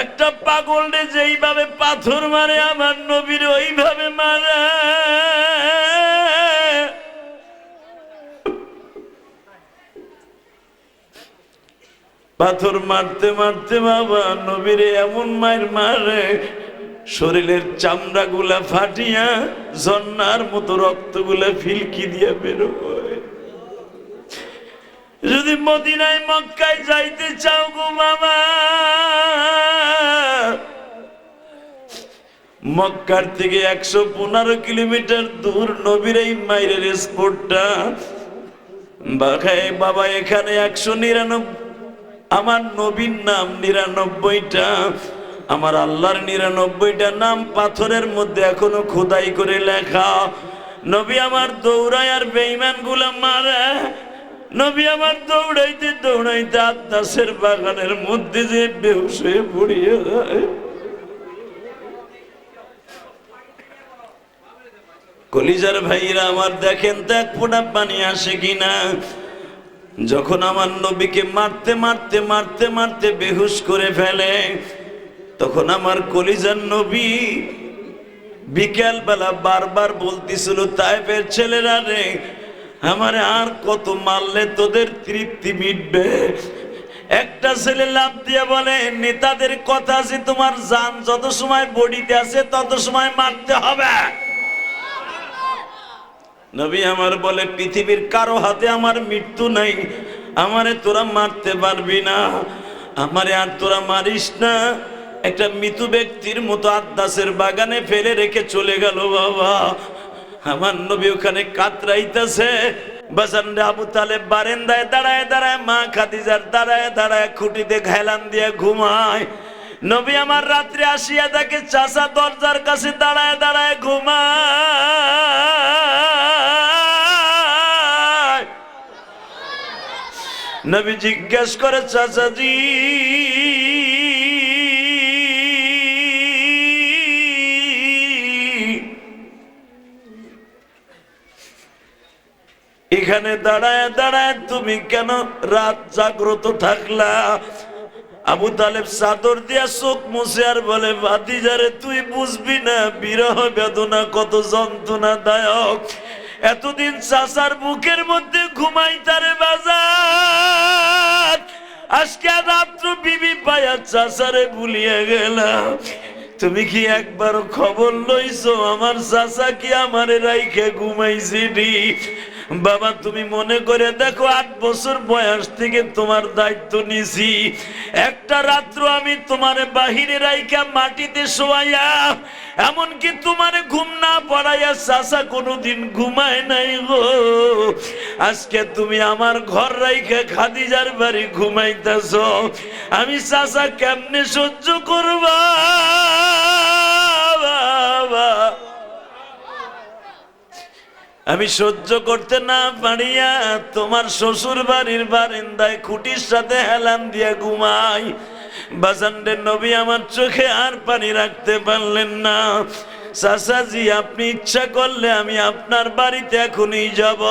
একটা পাগলরে যেইভাবে পাথর মারে, আমার নবীর ওইভাবে মারে। পাথর মারতে মারতে বাবা নবীরে এমন মায়ের মারে, শরীরের চামড়া গুলা ফাটিয়া জন্নার মতো রক্তগুলা ফিলকি দিয়ে বেরোয় যদি মদিনায় মক্কায় যাইতে চাও গো মামা মক্কার থেকে একশো পনেরো কিলোমিটার দূর নবীর এই মাইরের স্পোর্টটা বাখায় বাবা, এখানে একশো নিরানব্বই আমার নবীর নাম নিরানব্বইটা, আমার আল্লাহর নিরানব্বইটা নাম পাথরের মধ্যে এখনও খোদাই করে লেখা। নবী আমার দৌড়ায় আর বেইমানগুলা মারে। নবী আমার দৌড়াইতে দৌড়াইতে আত্মাসের বাগানের মধ্যে যে বেহুশ পড়িয়ে যায়। কলিজার ভাইরা আমার দেখেন তো এক ফোঁটা পানি আসে কিনা? যখন আমার নবীকে মারতে মারতে মারতে মারতে বেহুশ করে ফেলে, তখন আমার কলিজার নবী বিকেল বেলা বারবার বলতেছিল তাইফের ছেলেরা রে আমার আর কত মারলে তোদের তৃপ্তি মিটবে? একটা ছেলে লাভ দিয়ে বলে, নেতাদের কথা আছে, তোমার জান যত সময় বডিতে আছে, তত সময় মারতে হবে। নবী আমার বলে, পৃথিবীর কারও হাতে আমার মৃত্যু নাই, আমারে তোরা মারতে পারবি না। আমারে আর তোরা মারিস না। একটা মৃত ব্যক্তির মতো আদাসের বাগানে ফেলে রেখে চলে গেল বাবা। আমার নবী ওখানে কাতরাইতেছে। বাসানরে আবু তালেব বারেন্দায় দাঁড়ায় দাঁড়ায়, মা দাঁড়ায় দাঁড়ায় খুঁটিতে দিয়ে ঘুমায়। নবী আমার রাত্রে আসিয়া দরজার দাঁড়ায় দাঁড়ায় জিজ্ঞেস করে, চাচাজি এখানে দাঁড়ায় দাঁড়ায় তুমি কেন রাত জাগ্রত থাকলা? আবু তালেব চাদর দিয়া চোখ মুছে আর বলে ভাতিজারে তুই বুঝবি না, বিরহ বেদনা কত যন্ত্রণা দায়ক এতদিন চাচার বুকের মধ্যে ঘুমাই তারে বাজার। আজকে রাত্র বিবি পায়া চাচারে ভুলিয়ে গেলাম। তুমি কি একবার খবর লইছো? আমার চাচা কি আমারে রাইখে ঘুমাইছি বাবা, তুমি মনে করে দেখো আট বছর বয়স থেকে তোমার দায়িত্ব নিছি। একটা রাত্র আমি তোমার বাহিরে রাইখা মাটিতে শোয়াইয়া, এমনকি তোমার ঘুম না পড়াইয়া চাচা কোনোদিন ঘুমায় নাই গো। আজকে তুমি আমার ঘর রাইখা খাদিজার বাড়ি ঘুমাইতেছ। আমি চাচা কেমনে সহ্য করবা? আমি সহ্য করতে না পারিয়া তোমার শ্বশুর বাড়ির বারিন্দায় খুঁটির সাথে হেলান দিয়া ঘুমাই। বাজানদের নবী আমার চোখে আর পানি রাখতে পারলেন না। চাচাজি, আপনি ইচ্ছা করলে আমি আপনার বাড়িতে এখনই যাব।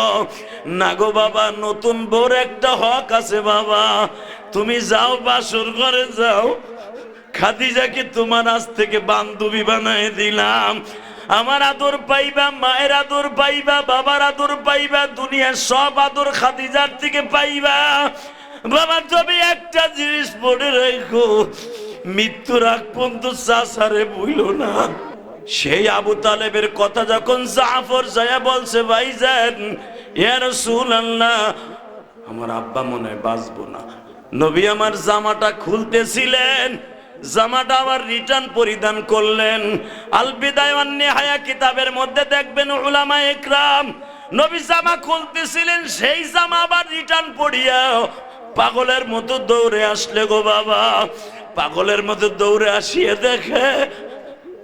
না গো বাবা, নতুন বউর একটা হক আছে বাবা। তুমি যাও, বাসর ঘরে যাও। খাদিজাকে তোমার আজ থেকে বান্ধবী বানায় দিলাম। আমার আদর পাইবা, মায়ের আদর পাইবা, বাবার আদর পাইবা, দুনিয়ার সব আদর খাদিজার থেকে পাইবা। বাবা তবে একটা জিনিস মনে রেখো, মৃত্যুর আগ পর্যন্ত চাষারে বইল না। সেই আবু তালেবের কথা যখন জাফর যায় বলছে ভাইজান ইয়ার সুল আল্লাহ আমার আব্বা মনে বাঁচবো না। নবী আমার জামাটা খুলতেছিলেন জামাটা আবার রিটার্ন পরিধান করলেন। আল বিদায় কিতাবের মধ্যে দেখবেন উলামা একরাম, নবী জামা খুলতেছিলেন, সেই জামা আবার রিটার্ন পড়িয়া পাগলের মতো দৌড়ে আসলে গো বাবা। পাগলের মতো দৌড়ে আসিয়ে দেখে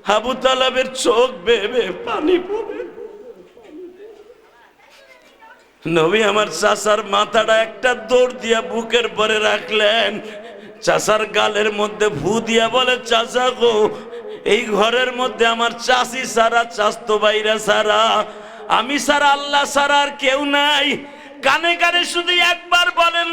হাবু তালাবের চোখ বেবে পানি পড়ে। নবী আমার চাচার মাথাটা একটা দৌড় দিয়া বুকের পরে রাখলেন। চাচার গালের মধ্যে ভু দিয়া বলে, চাচা গো, এই ঘরের মধ্যে আমার চাষি সারা চাস্তো বাইরা সারা। আমি সারা, আল্লাহ সারা আর কেউ নাই। কানে কানে শুধু একবার বলেন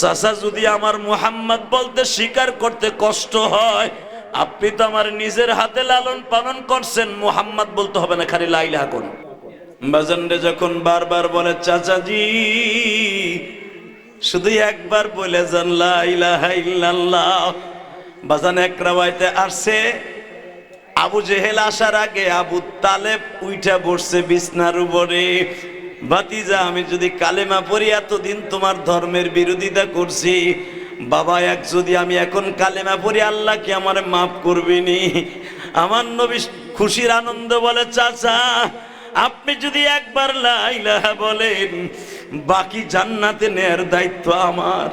চাচা যদি আমার মুহাম্মদ বলতে স্বীকার করতে কষ্ট হয় আপনি তো আমার নিজের হাতে লালন পালন করছেন, মুহাম্মদ বলতে হবে না খালি লাইলা কোন বাজানরে যখন বারবার বলে, চাচাজি, শুধু একবার বলে যান বাজান এক রাওয়াইতে আসছে, আবু জেহেল আসার আগে আবু তালেব উইঠা বসছে বিছনার উপরে। ভাতিজা, আমি যদি কালেমা পড়ি, এতদিন তোমার ধর্মের বিরোধিতা করছি। বাবা, এক যদি আমি এখন কালেমা পড়ি, আল্লাহ কি আমার মাফ করবিনি? আমার নবী খুশির আনন্দ বলে, চাচা, আপনি যদি একবার লাইলাহা বলেন, বাকি জান্নাতে নেয়ার দায়িত্ব আমার।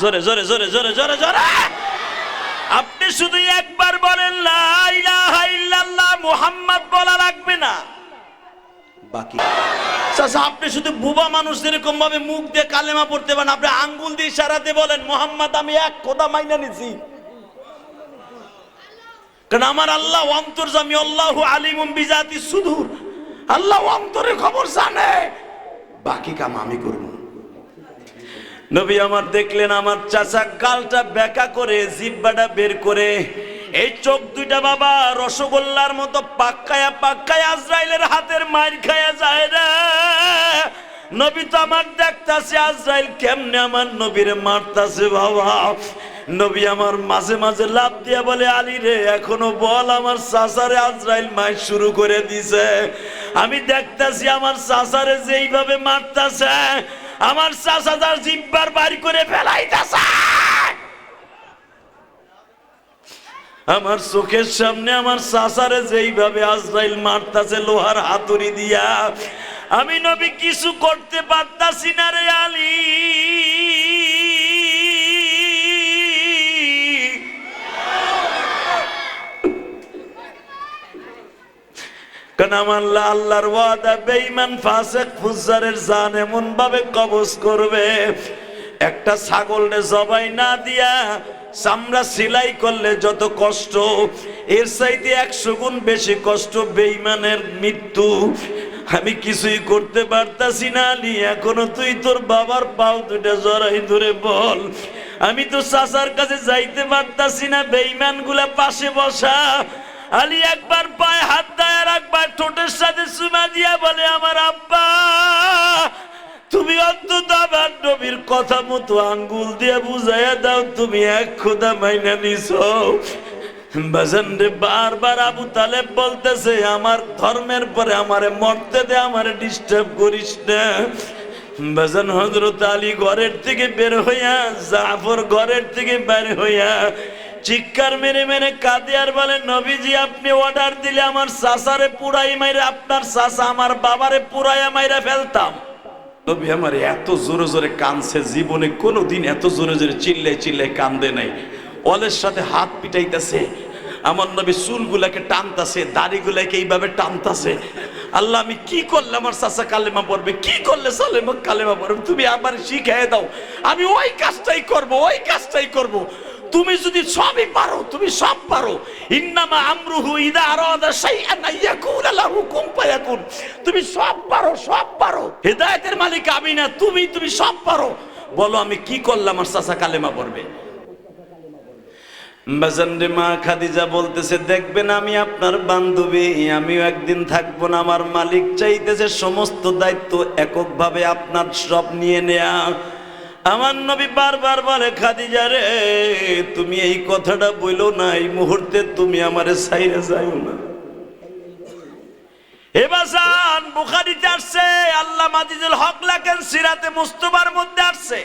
জোরে জোরে জোরে জোরে জোরে জোরে। আপনি শুধু একবার বলেন, লা ইলাহা ইল্লাল্লাহ, মুহাম্মদ বলা লাগবে না। বাকি চাচা, আপনি শুধু বুবা মানুষ এরকম ভাবে মুখ দিয়ে কালেমা পড়তে পারেন, আপনি আঙ্গুল দিয়ে ইশারাতে বলেন, মোহাম্মদ, আমি এক খোদা মাইনা নিছি। কারণ আমার আল্লাহ অন্তর জামি আল্লাহ আলিমুম বিজাতি সুদূর আল্লাহ অন্তরের খবর জানে। বাকি কাম আমি করব। নবী আমার দেখলেন, আমার চাচা গালটা বেকা করে, জিব্বাটা বের করে, এই চোখ দুইটা বাবা রসগোল্লার মতো পাক্কায়া পাক্কায়া আজরাইলের হাতের মার খায়া যায় রে। নবী তো আমার দেখতাছে, আজরাইল কেমনে আমার নবীরে মারতাছে বাবা। নবী আমার মাঝে মাঝে লাভ দিয়া বলে, আলী রে, এখনও বল আমার চাচারে আজরাইল মাই শুরু করে দিছে। আমি দেখতাছি আমার চাচারে যেইভাবে মারতাছে, আমার চাচা তার জিব্বার বাড়ি করে ফেলাইতেছে। আমার চোখের সামনে আমার চাচারে যেইভাবে আজরাইল মারতাছে, লোহার হাতুড়ি দিয়া আমি নবী কিছু করতে পারতাছি না রে আলী। জান এমন ভাবে কবজ করবে? একটা ছাগলরে জবাই না দিয়া চামড়া সিলাই করলে যত কষ্ট, এর চাইতে একশো গুণ বেশি কষ্ট বেঈমানের মৃত্যু। আমি কিছুই করতে পারতাছি না, আলী। এখনও তুই তোর বাবার পাও দুটা জড়াই ধরে বল। আমি তো চাচার কাছে যাইতে পারতাছি না বেঈমানগুলা পাশে বসা। আলী একবার পায়ে হাত দেয় আর একবার ঠোঁটের সাথে চুমা দিয়া বলে, আমার আব্বা, তুমি অন্তত আমার নবীর কথা মতো আঙ্গুল দিয়ে বুঝাইয়া দাও, তুমি এক খোদা মাইনা নিছ। বাজান রে বারবার আবু বলতেছে, আমার ধর্মের পরে আমারে দে, আমারে ডিস্টার্ব করিস না। হজরত ঘরের থেকে বের হইয়া, জাফর ঘরের থেকে বের হইয়া চিৎকার মেরে মেরে কাঁদে আর বলে, নবীজি, আপনি অর্ডার দিলে আমার চাচারে পুরাই মাইরে, আপনার চাচা আমার বাবারে পুরাইয়া মাইরা ফেলতাম। নবী আমার এত জোরে জোরে কানছে জীবনে কোনোদিন এত জোরে জোরে চিল্লাই চিল্লাই কান্দে নাই। অলের সাথে হাত পিটাইতেছে। আমার নবী চুলগুলাকে টানতাছে, দাড়িগুলাকে এইভাবে টানতাছে। আল্লাহ, আমি কি করলে আমার চাচা কালেমা পড়বে? কি করলে সালেমা কালেমা পড়বে? তুমি আমার শিখাই দাও। আমি ওই কাজটাই করব, ওই কাজটাই করব। তুমি যদি সবই পারো, তুমি সব পারো। ইন্নামা আমরুহু ইদা আরাদা শাইআন আইয়াকুলা লাহু কুন ফায়াকুন। তুমি সব পারো সব পারো। হেদায়েতের মালিক আমি না, তুমি তুমি সব পারো। বলো, আমি কি করলাম আমার চাচা কালেমা পড়বে? বাজানরে মা খাদিজা বলতেছে, দেখবেন আমি আপনার বান্ধবী, আমিও একদিন থাকব না, আমার মালিক চাইতেছে সমস্ত দায়িত্ব এককভাবে আপনার সব নিয়ে নেয়া। আমার নবী বারবার বলে, খাদিজা রে, তুমি এই কথাটা বইলো না, এই মুহূর্তে তুমি আমারে সাইরে যাইও না। এবাসান বুখারিতে আসছে, আল্লাহ মাজিদুল হক লেখেন, সিরাতে মুস্তফার মধ্যে আসছে।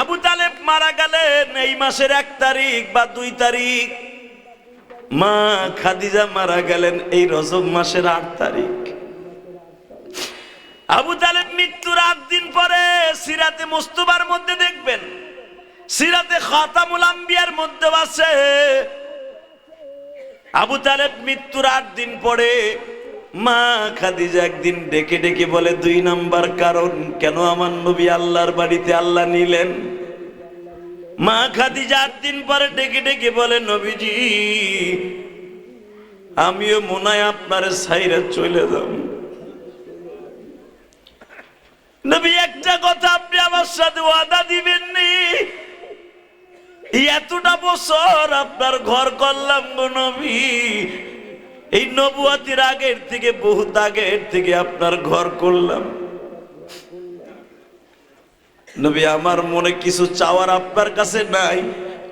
আবু তালেব মারা গেলেন এই মাসের এক তারিখ বা দুই তারিখ। মা খাদিজা মারা গেলেন এই রজব মাসের আট তারিখ। আবু তালেব মৃত্যুর আট দিন পরে সিরাতে মুস্তফার মধ্যে দেখবেন, সিরাতে খাতামুল আম্বিয়ার মধ্যে আছে। আবু তালেব মৃত্যুর আট দিন পরে মা খাদিজা একদিন ডেকে ডেকে বলে, দুই নাম্বার কারণ, কেন আমার নবী আল্লাহর বাড়িতে আল্লাহ নিলেন? মা খাদিজা দিন পরে ডেকে ডেকে বলে, নবীজি, আমিও মনে হয় আপনার সাইরা চলে যাব। নবী, একটা কথা আপনি আমার সাথে ওয়াদা দিবেন নি এতটা বছর আপনার ঘর করলাম গো নবী এই নবুয়াতির আগের থেকে, বহুত আগের থেকে আপনার ঘর করলাম। নবী, আমার মনে কিছু চাওয়ার আপনার কাছে নাই।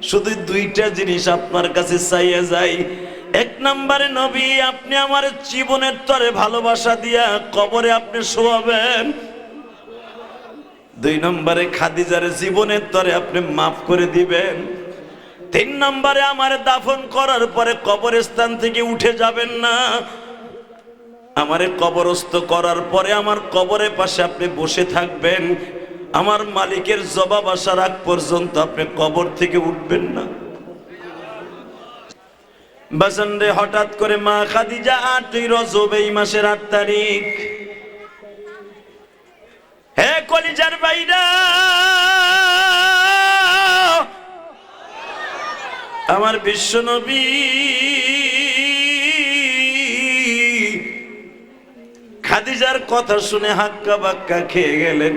শুধু দুইটা জিনিস আপনার কাছে চাইয়া যাই। এক নম্বরে, নবী, আপনি আমার জীবনের তরে ভালোবাসা দিয়া কবরে আপনি শোয়াবেন। দুই নম্বরে, খাদিজার জীবনের তরে আপনি মাফ করে দিবেন। তিন নম্বরে আমার দাফন করার পরে কবরস্থান থেকে উঠে যাবেন না। আমারে কবরস্থ করার পরে আমার কবরের পাশে আপনি বসে থাকবেন। আমার মালিকের জবাব আসার আগ পর্যন্ত আপনি কবর থেকে উঠবেন না। বাসন্ডে হঠাৎ করে মা খাদিজা, আটই রজব এই মাসের আট তারিখ। আমার বিশ্ব নবী খাদিজার কথা শুনে হাক্কা বাক্কা খেয়ে গেলেন।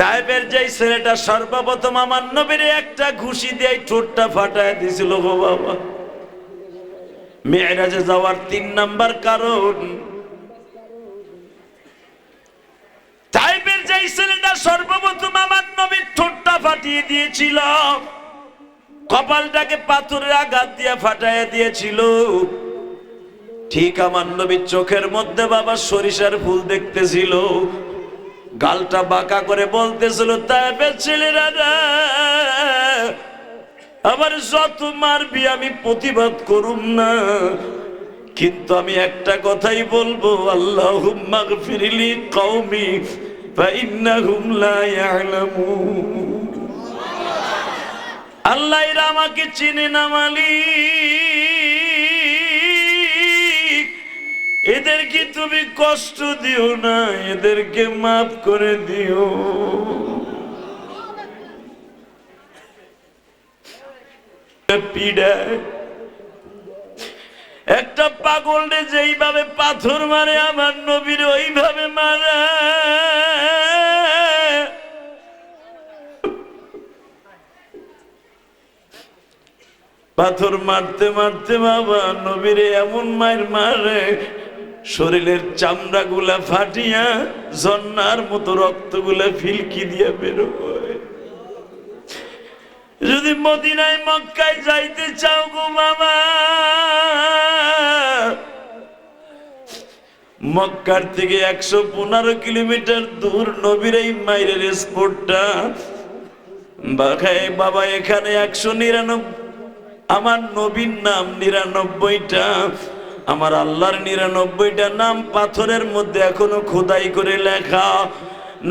তাইবের যেই ছেলেটা সর্বপ্রথম আমার নবীর একটা ঘুষি দিয়ে ঠোঁটটা ফাটায় দিছিল গো বাবা। মেয়েরাজে যাওয়ার তিন নাম্বার কারণ, তাইবের যেই ছেলেটা সর্বপ্রথম আমার নবীর ঠোঁটটা ফাটিয়ে দিয়েছিল। কপালটাকে পাথরের আঘাত দিয়ে ফাটাইয়া দিয়েছিল। ঠিক আমার নবীর চোখের মধ্যে বাবা সরিষার ফুল দেখতেছিল। গালটা বাঁকা করে বলতেছিল তাইবের ছেলেরা না, আবার যত মারবি আমি প্রতিবাদ করুম না। কিন্তু আমি একটা কথাই বলব আল্লাহ ফিরিলি কৌমি আল্লাহ আমাকে চিনে না, মালিক। এদেরকে তুমি কষ্ট দিও না, এদেরকে মাফ করে দিও। একটা পাগলরে যেইভাবে পাথর মারে, আমার নবীর ওইভাবে মারে। পাথর মারতে মারতে বাবা, নবীরে এমন মায়ের মারে, শরীরের চামড়া গুলা ফাটিয়া জন্নার মতো রক্তগুলা ফিলকি দিয়ে বেরোয় যদি মদিনায়, মক্কায় যাইতে চাও গো বাবা, মক্কার থেকে একশো পনেরো কিলোমিটার দূর নবীর এই মাইরের স্পোর্টটা বাবা এখানে একশো নিরানব্বই আমার নবীর নাম নিরানব্বইটা, আমার আল্লাহর নিরানব্বইটা নাম পাথরের মধ্যে এখনও খোদাই করে লেখা।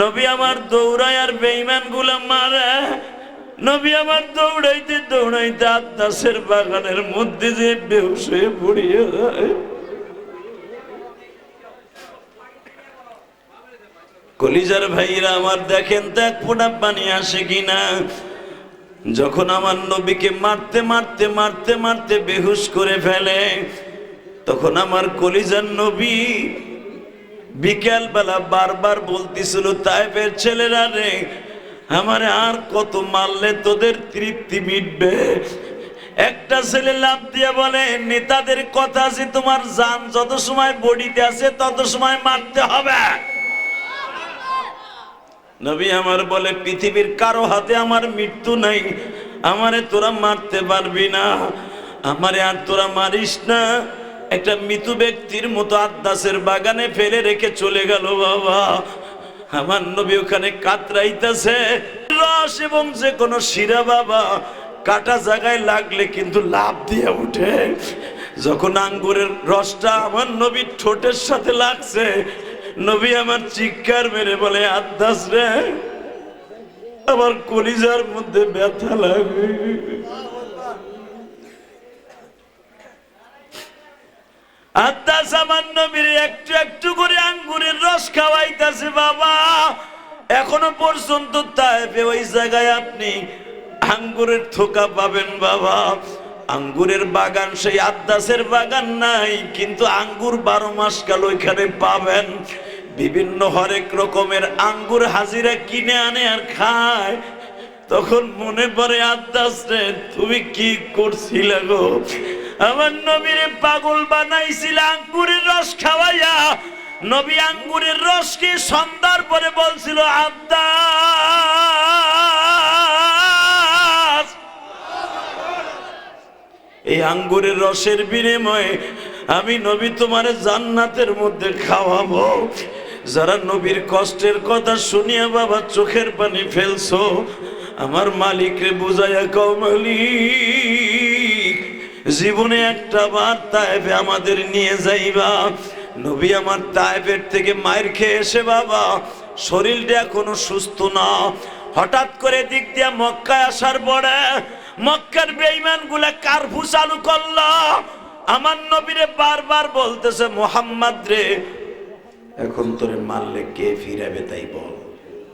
নবী আমার দৌড়ায় আর বেইমানগুলা মারে। নবী আমার দৌড়াইতে দৌড়াইতে আত্মাসের বাগানের মধ্যে যে বেহুশ পড়িয়ে যায়। কলিজার ভাইরা আমার দেখেন তো এক ফোঁটা পানি আসে কিনা? যখন আমার নবীকে মারতে মারতে মারতে মারতে বেহুশ করে ফেলে, তখন আমার কলিজার নবী বিকেল বেলা বারবার বলতেছিল, তাইপের ছেলেরা রে, আমার আর কত মারলে তোদের তৃপ্তি মিটবে? একটা ছেলে লাভ দিয়ে বলে, নেতাদের কথা আছে তোমার জান যত সময় বডিতে আছে তত সময় মারতে হবে। নবী আমার বলে, পৃথিবীর কারও হাতে আমার মৃত্যু নাই। আমারে তোরা মারতে পারবি না। আমারে আর তোরা মারিস না। একটা মৃত ব্যক্তির মতো আদাসের বাগানে ফেলে রেখে চলে গেল বাবা। আমার নবী ওখানে কাতরাইতেছে। রস এবং যে কোনো শিরা বাবা, কাটা জায়গায় লাগলে কিন্তু লাভ দিয়ে উঠে যখন আঙ্গুরের রসটা আমার নবীর ঠোঁটের সাথে লাগছে নবী আমার চিৎকার মেরে বলে আদাস রে, আমার কলিজার মধ্যে ব্যথা লাগে। আদাস আমার নবীর একটু একটু করে আঙ্গুরের রস খাওয়াইতেছে, বাবা, এখনও পর্যন্ত তাইপে ওই জায়গায় আপনি আঙ্গুরের থোকা পাবেন, বাবা। আঙ্গুরের বাগান সেই আদাসের বাগান নাই, কিন্তু আঙ্গুর বারো মাস কাল ওইখানে পাবেন। বিভিন্ন হরেক রকমের আঙ্গুর হাজিরা কিনে আনে আর খায়। তখন মনে পড়ে আদাস তুমি কি করছিলে গো? আমার নবীরে পাগল বানাইছিল আঙ্গুরের রস খাওয়াইয়া। নবী আঙ্গুরের রস কি সন্ধ্যার পরে বলছিল আব্দাস এই আঙ্গুরের রসের বিনিময়ে আমি নবী তোমার জান্নাতের মধ্যে খাওয়াবো। যারা নবীর কষ্টের কথা শুনিয়া বাবা চোখের পানি ফেলছো, আমার মালিকরে বুঝাইয়া কও, মালিক, জীবনে একটা বার তাইফে আমাদের নিয়ে যাইবা। নবী আমার তাইফের থেকে মায়ের খেয়ে এসে বাবা, শরীরটা এখনও সুস্থ না। হঠাৎ করে দিক দিয়া মক্কায় আসার পরে মক্কার বেঈমানগুলা কারফু চালু করল। আমার নবীরে বারবার বলতেছে, মোহাম্মদ রে এখন তোরে মারলে কে ফিরাবে তাই বল।